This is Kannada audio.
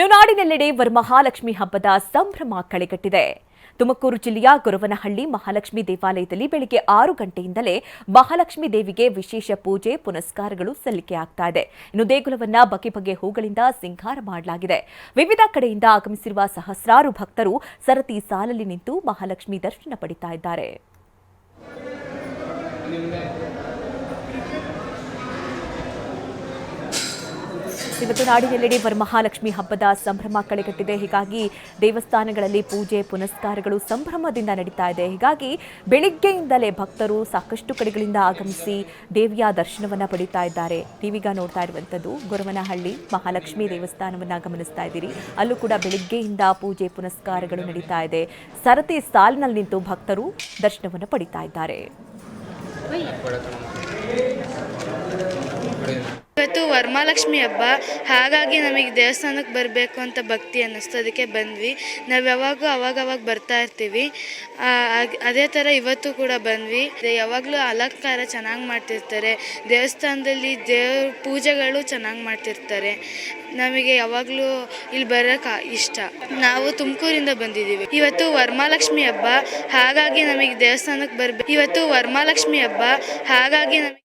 ಇನ್ನು ನಾಡಿನೆಲ್ಲೆಡೆ ವರಮಹಾಲಕ್ಷ್ಮಿ ಹಬ್ಬದ ಸಂಭ್ರಮ ಕಳೆಗಟ್ಟಿದೆ. ತುಮಕೂರು ಜಿಲ್ಲೆಯ ಗುರವನಹಳ್ಳಿ ಮಹಾಲಕ್ಷ್ಮಿ ದೇವಾಲಯದಲ್ಲಿ ಬೆಳಗ್ಗೆ ಆರು ಗಂಟೆಯಿಂದಲೇ ಮಹಾಲಕ್ಷ್ಮಿ ದೇವಿಗೆ ವಿಶೇಷ ಪೂಜೆ, ಪುನಸ್ಕಾರಗಳು ಸಲ್ಲಿಕೆಯಾಗ್ತಾ ಇದೆ. ಇನ್ನು ದೇಗುಲವನ್ನ ಬಗೆ ಬಗೆ ಹೂಗಳಿಂದ ಸಿಂಗಾರ ಮಾಡಲಾಗಿದೆ. ವಿವಿಧ ಕಡೆಯಿಂದ ಆಗಮಿಸಿರುವ ಸಹಸ್ರಾರು ಭಕ್ತರು ಸರತಿ ಸಾಲಲ್ಲಿ ನಿಂತು ಮಹಾಲಕ್ಷ್ಮಿ ದರ್ಶನ ಪಡಿತಾ ಇದ್ದಾರೆ. ಇವತ್ತು ನಾಡಿನೆಲ್ಲೆಡೆ ವರಮಹಾಲಕ್ಷ್ಮಿ ಹಬ್ಬದ ಸಂಭ್ರಮ ಕಳೆಗಟ್ಟಿದೆ. ಹೀಗಾಗಿ ದೇವಸ್ಥಾನಗಳಲ್ಲಿ ಪೂಜೆ, ಪುನಸ್ಕಾರಗಳು ಸಂಭ್ರಮದಿಂದ ನಡೀತಾ ಇದೆ. ಹೀಗಾಗಿ ಬೆಳಿಗ್ಗೆಯಿಂದಲೇ ಭಕ್ತರು ಸಾಕಷ್ಟು ಕಡೆಗಳಿಂದ ಆಗಮಿಸಿ ದೇವಿಯ ದರ್ಶನವನ್ನು ಪಡೀತಾ ಇದ್ದಾರೆ. ನೀವೀಗ ನೋಡ್ತಾ ಇರುವಂಥದ್ದು ಗೊರವನಹಳ್ಳಿ ಮಹಾಲಕ್ಷ್ಮಿ ದೇವಸ್ಥಾನವನ್ನ ಗಮನಿಸ್ತಾ ಇದ್ದೀರಿ. ಅಲ್ಲೂ ಕೂಡ ಬೆಳಿಗ್ಗೆಯಿಂದ ಪೂಜೆ, ಪುನಸ್ಕಾರಗಳು ನಡೀತಾ ಇದೆ. ಸರತಿ ಸಾಲಿನಲ್ಲಿ ನಿಂತು ಭಕ್ತರು ದರ್ಶನವನ್ನು ಪಡಿತಾ ಇದ್ದಾರೆ. ಇವತ್ತು ವರಮಹಾಲಕ್ಷ್ಮಿ ಹಬ್ಬ, ಹಾಗಾಗಿ ನಮಗೆ ದೇವಸ್ಥಾನಕ್ಕೆ ಬರಬೇಕು ಅಂತ ಭಕ್ತಿ ಅನ್ನಿಸ್ತು. ಅದಕ್ಕೆ ಬಂದ್ವಿ. ನಾವು ಯಾವಾಗೂ ಅವಾಗವಾಗ ಬರ್ತಾ ಇರ್ತೀವಿ. ಅದೇ ಥರ ಇವತ್ತು ಕೂಡ ಬಂದ್ವಿ. ಯಾವಾಗಲೂ ಅಲಂಕಾರ ಚೆನ್ನಾಗಿ ಮಾಡ್ತಿರ್ತಾರೆ. ದೇವಸ್ಥಾನದಲ್ಲಿ ದೇವ್ರ ಪೂಜೆಗಳು ಚೆನ್ನಾಗಿ ಮಾಡ್ತಿರ್ತಾರೆ. ನಮಗೆ ಯಾವಾಗಲೂ ಇಲ್ಲಿ ಬರೋಕೆ ಇಷ್ಟ. ನಾವು ತುಮಕೂರಿಂದ ಬಂದಿದ್ದೀವಿ. ಇವತ್ತು ವರಮಹಾಲಕ್ಷ್ಮಿ ಹಬ್ಬ, ಹಾಗಾಗಿ ನಮಗೆ ದೇವಸ್ಥಾನಕ್ಕೆ ಬರಬೇಕು ಇವತ್ತು ವರಮಹಾಲಕ್ಷ್ಮಿ ಹಬ್ಬ, ಹಾಗಾಗಿ ನಮಗೆ